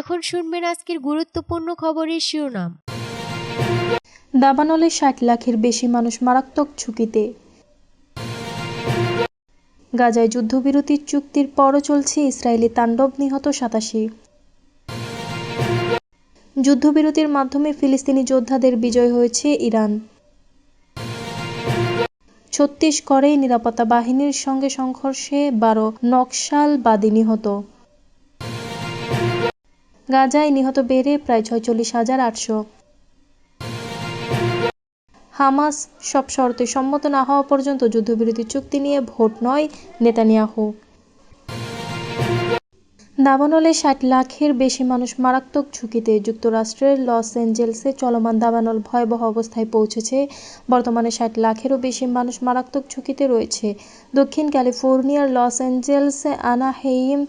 এখন আজকের গুরুত্বপূর্ণ খবরের শিরোনাম। দাবানলে ষাট লাখের বেশি মানুষ মারাত্মক ঝুঁকিতে। গাজায় যুদ্ধবিরতির চুক্তির পরও চলছে ইসরায়েলি তাণ্ডব নিহত সাতাশি। যুদ্ধবিরতির মাধ্যমে ফিলিস্তিনি যোদ্ধাদের বিজয় হয়েছে ইরান। ছত্তিশগড়ে নিরাপত্তা বাহিনীর সঙ্গে সংঘর্ষে বারো নকশালবাদী নিহত। গাজায় নিহত বেড়ে প্রায় ছয়চল্লিশ হাজার আটশো। হামাস সব শর্তে সম্মত না হওয়া পর্যন্ত যুদ্ধবিরতি চুক্তি নিয়ে ভোট নয় নেতানিয়াহু। দাবানলে ষাট লাখের বেশি মানুষ মারাত্মক ঝুঁকিতে যুক্তরাষ্ট্রের লস অ্যাঞ্জেলসে চলমান দাবানল ভয়াবহ অবস্থায় পৌঁছেছে। বর্তমানে ষাট লাখেরও বেশি মানুষ মারাত্মক ঝুঁকিতে রয়েছে। দক্ষিণ ক্যালিফোর্নিয়ার Los Angeles Anaheim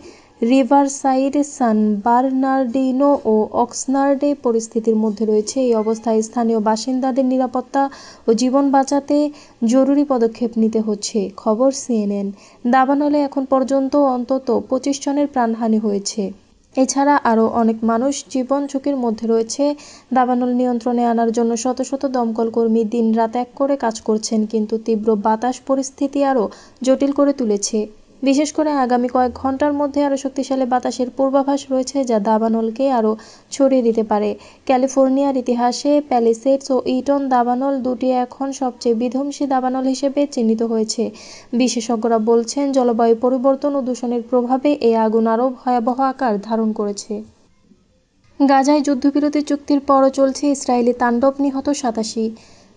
Riverside, San Bernardino ও অক্সনার্ডে পরিস্থিতির মধ্যে রয়েছে। এই অবস্থায় স্থানীয় বাসিন্দাদের নিরাপত্তা ও জীবন বাঁচাতে জরুরি পদক্ষেপ নিতে হচ্ছে। খবর সিএনএন। দাবানলে এখন পর্যন্ত অন্তত পঁচিশ জনের প্রাণহানি হয়েছে। এছাড়া আরও অনেক মানুষ জীবন ঝুঁকির মধ্যে রয়েছে। দাবানল নিয়ন্ত্রণে আনার জন্য শত শত দমকল কর্মী দিন রাত এক করে কাজ করছেন, কিন্তু তীব্র বাতাস পরিস্থিতি আরও জটিল করে তুলেছে। বিশেষ করে আগামী কয়েক ঘণ্টার মধ্যে আরও শক্তিশালী বাতাসের পূর্বাভাস রয়েছে যা দাবানলকে আরও ছড়িয়ে দিতে পারে। ক্যালিফোর্নিয়ার ইতিহাসে প্যালিসেডস ও ইটন দাবানল দুটি এখন সবচেয়ে বিধ্বংসী দাবানল হিসেবে চিহ্নিত হয়েছে। বিশেষজ্ঞরা বলছেন, জলবায়ু পরিবর্তন ও দূষণের প্রভাবে এই আগুন আরও ভয়াবহ আকার ধারণ করেছে। গাজায় যুদ্ধবিরতি চুক্তির পরও চলছে ইসরায়েলি তাণ্ডব, নিহত সাতাশি।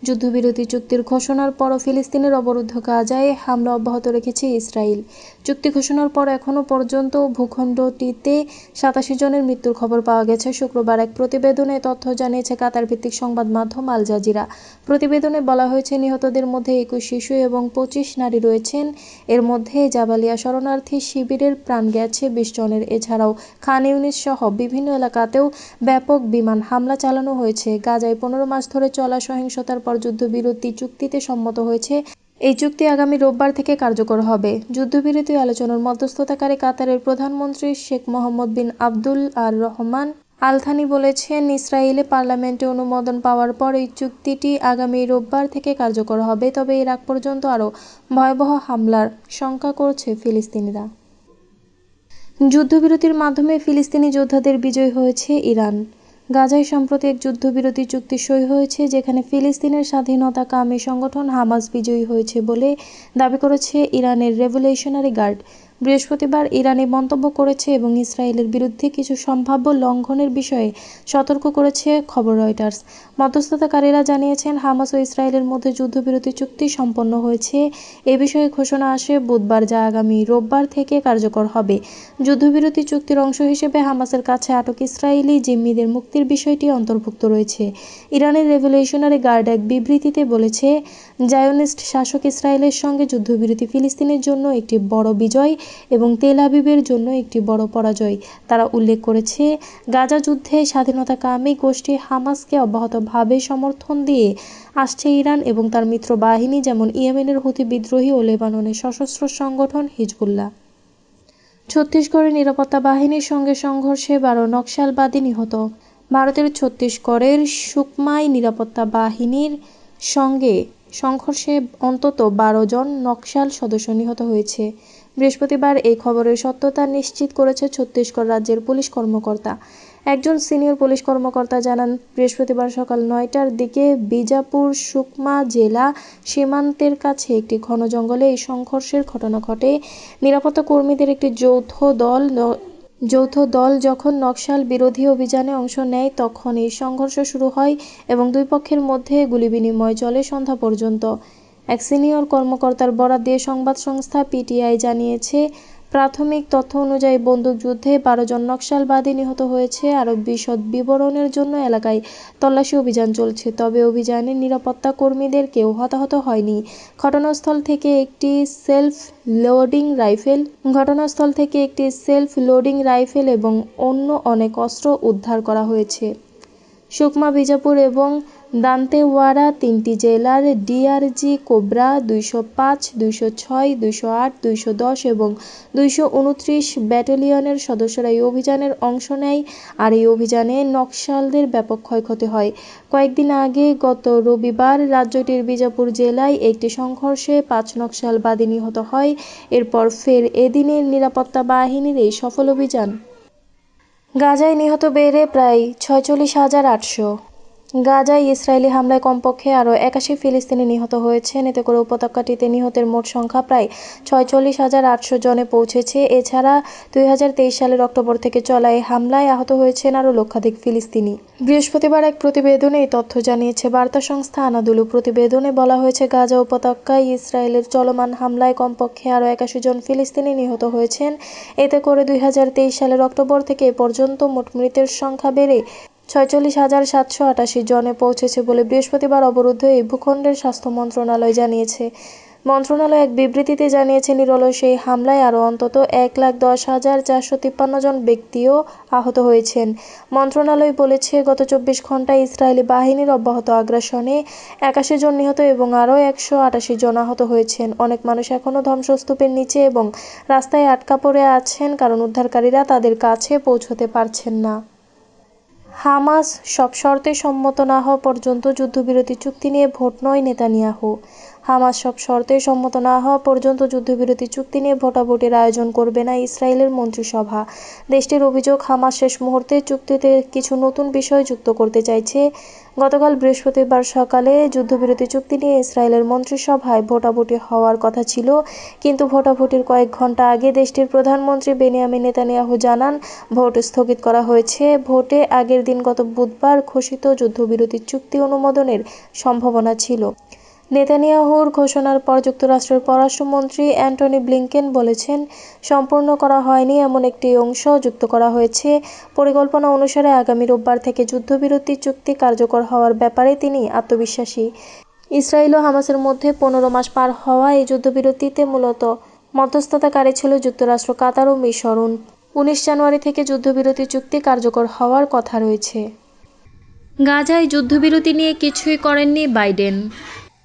যুদ্ধবিরতি চুক্তির ঘোষণার পরও ফিলিস্তিনের অবরুদ্ধ গাজায় হামলা অব্যাহত রেখেছে ইসরায়েল। চুক্তি ঘোষণার পর এখনও পর্যন্ত ভূখণ্ডটিতে সাতাশি জনের মৃত্যুর খবর পাওয়া গেছে। শুক্রবার এক প্রতিবেদনে তথ্য জানিয়েছে কাতার ভিত্তিক সংবাদ মাধ্যম আল জাজিরা। প্রতিবেদনে বলা হয়েছে, নিহতদের মধ্যে একুশ শিশু এবং পঁচিশ নারী রয়েছেন। এর মধ্যে জাবালিয়া শরণার্থী শিবিরের প্রাণ গেছে বিশ জনের। এছাড়াও খান ইউনিস সহ বিভিন্ন এলাকাতেও ব্যাপক বিমান হামলা চালানো হয়েছে। গাজায় পনেরো মাস ধরে চলা সহিংসতার পর যুদ্ধবিরতি চুক্তিতে সম্মত হয়েছে। এই চুক্তি আগামী রোববার থেকে কার্যকর হবে। যুদ্ধবিরতি আলোচনার মধ্যস্থতাকারী কাতারের প্রধানমন্ত্রী Sheikh Mohammed bin Abdul al Rahman Al Thani বলেছেন, ইসরায়েলে পার্লামেন্টে অনুমোদন পাওয়ার পর এই চুক্তিটি আগামী রোববার থেকে কার্যকর হবে, তবে এর আগ পর্যন্ত আরও ভয়াবহ হামলার শঙ্কা করছে ফিলিস্তিনিরা। যুদ্ধবিরতির মাধ্যমে ফিলিস্তিনি যোদ্ধাদের বিজয় হয়েছে ইরান। গাজায় সম্প্রতি এক যুদ্ধবিরতি চুক্তি সই হয়েছে, যেখানে ফিলিস্তিনের স্বাধীনতা কামী সংগঠন হামাস বিজয়ী হয়েছে বলে দাবি করেছে ইরানের রেভলিউশনারি গার্ড। বৃহস্পতিবার ইরানি মন্তব্য করেছে এবং ইসরায়েলের বিরুদ্ধে কিছু সম্ভাব্য লঙ্ঘনের বিষয়ে সতর্ক করেছে খবর রয়টার্স। মধ্যস্থতাকারীরা জানিয়েছেন, হামাস ও ইসরায়েলের মধ্যে যুদ্ধবিরতি চুক্তি সম্পন্ন হয়েছে। এ বিষয়ে ঘোষণা আসে বুধবার, যা আগামী রোববার থেকে কার্যকর হবে। যুদ্ধবিরতি চুক্তির অংশ হিসেবে হামাসের কাছে আটক ইসরায়েলি জিম্মিদের মুক্তির বিষয়টি অন্তর্ভুক্ত রয়েছে। ইরানের রেভলিউশনারি গার্ড এক বিবৃতিতে বলেছে, জায়োনিস্ট শাসক ইসরায়েলের সঙ্গে যুদ্ধবিরতি ফিলিস্তিনের জন্য একটি বড় বিজয় এবং তেল আবিবের জন্য একটি বড় পরাজয়। তারা উল্লেখ করেছে, গাজা যুদ্ধে স্বাধীনতাকামী গোষ্ঠী হামাসকে অব্যাহতভাবে সমর্থন দিয়ে আসছে ইরান এবং তার মিত্র বাহিনী যেমন ইয়েমেনের হুতি বিদ্রোহী ও লেবাননের সশস্ত্র সংগঠন হিজবুল্লাহ। ছত্তিশগড়ের নিরাপত্তা বাহিনীর সঙ্গে সংঘর্ষে বারো নকশালবাদী নিহত। ভারতের ছত্তিশগড়ের সুকমাই নিরাপত্তা বাহিনীর সঙ্গে সংঘর্ষে অন্তত বারো জন নকশাল সদস্য নিহত হয়েছে। বৃহস্পতিবার এই খবরের সত্যতা নিশ্চিত করেছে ছত্তিশগড় রাজ্যের পুলিশ কর্মকর্তা। একজন সিনিয়র পুলিশ কর্মকর্তা জানান, বৃহস্পতিবার সকাল নয়টার দিকে বিজাপুর সুকমা জেলা সীমান্তের কাছে একটি ঘন জঙ্গলে এই সংঘর্ষের ঘটনা ঘটে। নিরাপত্তা কর্মীদের একটি যৌথ দল যৌথ দল যখন নকশাল বিরোধী অভিযানে অংশ নেয়, তখন এই সংঘর্ষ শুরু হয় এবং দুই পক্ষের মধ্যে গুলি বিনিময় চলে সন্ধ্যা পর্যন্ত। এক সিনিয়র কর্মকর্তার বরাত দিয়ে সংবাদ সংস্থা পিটিআই জানিয়েছে, প্রাথমিক তথ্য অনুযায়ী বন্দুকযুদ্ধে বারো জন নকশালবাদী নিহত হয়েছে। আরও বিশদ বিবরণের জন্য এলাকায় তল্লাশি অভিযান চলছে, তবে অভিযানে নিরাপত্তা কর্মীদের কেউ হতাহত হয়নি। ঘটনাস্থল থেকে একটি সেলফ লোডিং রাইফেল, ঘটনাস্থল থেকে একটি সেলফ লোডিং রাইফেল এবং অন্য অনেক অস্ত্র উদ্ধার করা হয়েছে। সুকমা বিজাপুর এবং দান্তেওয়াড়া তিনটি জেলার ডিআরজি, কোবরা দুইশো পাঁচ, দুইশো ছয়, দুইশো আট, দুইশো দশ এবং দুইশো উনত্রিশ ব্যাটালিয়নের সদস্যরা এই অভিযানের অংশ নেয় আর এই অভিযানে নকশালদের ব্যাপক ক্ষয়ক্ষতি হয়। কয়েকদিন আগে গত রবিবার রাজ্যটির বিজাপুর জেলায় একটি সংঘর্ষে পাঁচ নকশালবাদী নিহত হয়। এরপর ফের এদিনের নিরাপত্তা বাহিনীর এই সফল অভিযান। গাজায় নিহত বেড়ে প্রায় ছয়চল্লিশ হাজার আটশো গাজায় ইসরায়েলি হামলায় কমপক্ষে আরও একাশি ফিলিস্তিনি নিহত হয়েছেন। এতে করে উপত্যকাটিতে নিহতের মোট সংখ্যা প্রায় ছয়চল্লিশ হাজার আটশো জনে পৌঁছেছে। এছাড়া দুই হাজার তেইশ সালের অক্টোবর থেকে চলা এই হামলায় আহত হয়েছেন আরও লক্ষাধিক ফিলিস্তিনি। বৃহস্পতিবার এক প্রতিবেদনে এই তথ্য জানিয়েছে, বার্তা সংস্থা আনাদুলু প্রতিবেদনে বলা হয়েছে, গাজা উপত্যকায় ইসরায়েলের চলমান হামলায় কমপক্ষে আরও একাশি জন ফিলিস্তিনি নিহত হয়েছেন। এতে করে দুই হাজার তেইশ সালের অক্টোবর থেকে এ পর্যন্ত মোট মৃতের সংখ্যা বেড়ে ছয়চল্লিশ হাজার সাতশো আটাশি জনে পৌঁছেছে বলে বৃহস্পতিবার অবরুদ্ধ এই ভূখণ্ডের স্বাস্থ্য মন্ত্রণালয় জানিয়েছে। মন্ত্রণালয় এক বিবৃতিতে জানিয়েছে নিরলস সেই হামলায় আরও অন্তত এক লাখ দশ হাজার চারশো তিপ্পান্ন জন ব্যক্তিও আহত হয়েছেন। মন্ত্রণালয় বলেছে, গত চব্বিশ ঘন্টায় ইসরায়েলি বাহিনীর অব্যাহত আগ্রাসনে একাশি জন নিহত এবং আরও একশো আটাশি জন আহত হয়েছেন। অনেক মানুষ এখনও ধ্বংসস্তূপের নিচে এবং রাস্তায় আটকা পড়ে আছেন, কারণ উদ্ধারকারীরা তাদের কাছে পৌঁছতে পারছেন না। হামাস সব শর্তে সম্মত না হওয়া পর্যন্ত যুদ্ধবিরতি চুক্তি নিয়ে ভোট নয় নেতানিয়াহু। হামাস সব শর্তে সম্মত না হওয়া পর্যন্ত যুদ্ধবিরতি চুক্তি নিয়ে ভোটাভুটির আয়োজন করবে না ইসরায়েলের মন্ত্রিসভা। দেশটির অভিযোগ, হামাস শেষ মুহূর্তে চুক্তিতে কিছু নতুন বিষয় যুক্ত করতে চাইছে। গতকাল বৃহস্পতিবার সকালে যুদ্ধবিরতি চুক্তি নিয়ে ইসরায়েলের মন্ত্রিসভায় ভোটাভুটি হওয়ার কথা ছিল। কিন্তু ভোটাভুটির কয়েক ঘণ্টা আগে দেশটির প্রধানমন্ত্রী বেনিয়ামিন নেতানিয়াহু জানান, ভোট স্থগিত করা হয়েছে। ভোটে আগের দিন গত বুধবার ঘোষিত যুদ্ধবিরতি চুক্তি অনুমোদনের সম্ভাবনা ছিল। নেতানিয়াহুর ঘোষণার পর যুক্তরাষ্ট্রের পররাষ্ট্রমন্ত্রী অ্যান্টনি ব্লিংকেন বলেছেন, সম্পূর্ণ করা হয়নি এমন একটি অংশ যুক্ত করা হয়েছে। পরিকল্পনা অনুসারে আগামী রোববার থেকে যুদ্ধবিরতি চুক্তি কার্যকর হওয়ার ব্যাপারে তিনি আত্মবিশ্বাসী। ইসরায়েল ও হামাসের মধ্যে পনেরো মাস পার হওয়া এই যুদ্ধবিরতিতে মূলত মধ্যস্থতাকারী ছিল যুক্তরাষ্ট্র, কাতার ও মিশর। উনিশ জানুয়ারি থেকে যুদ্ধবিরতি চুক্তি কার্যকর হওয়ার কথা রয়েছে। গাজায় যুদ্ধবিরতি নিয়ে কিছুই করেননি বাইডেন।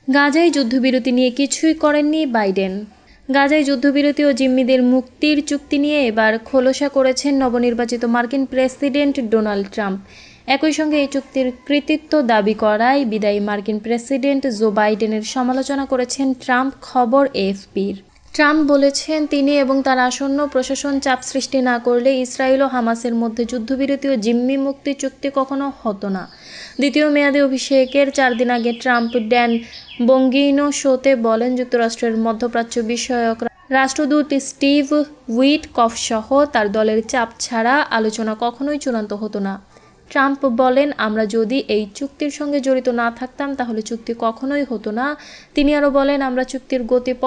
গাজায় যুদ্ধবিরতি নিয়ে কিছুই করেননি বাইডেন। গাজায় যুদ্ধবিরতি ও জিম্মিদের মুক্তির চুক্তি নিয়ে এবার খোলসা করেছেন নবনির্বাচিত মার্কিন প্রেসিডেন্ট ডোনাল্ড ট্রাম্প। একই সঙ্গে এই চুক্তির কৃতিত্ব দাবি করায় বিদায়ী মার্কিন প্রেসিডেন্ট জো বাইডেনের সমালোচনা করেছেন ট্রাম্প খবর এএফপির। ট্রাম্প বলেছেন, তিনি এবং তার আসন্ন প্রশাসন চাপ সৃষ্টি না করলে ইসরায়েল ও হামাসের মধ্যে যুদ্ধবিরতি ও জিম্মি মুক্তি চুক্তি কখনো হতো না। দ্বিতীয় মেয়াদে অভিষেকের চার দিন আগে ট্রাম্প ড্যান বঙ্গিনো শোতে বলেন, যুক্তরাষ্ট্রের মধ্যপ্রাচ্য বিষয়ক রাষ্ট্রদূত স্টিভ উইটকফ সহ তার দলের চাপ ছাড়া আলোচনা কখনোই চূড়ান্ত হতো না। ট্রাম্প বলেন, আমরা যদি এই চুক্তির সঙ্গে জড়িত না থাকতাম, তাহলে চুক্তি কখনোই হতো না। তিনি আরও বলেন, আমরা চুক্তির গতি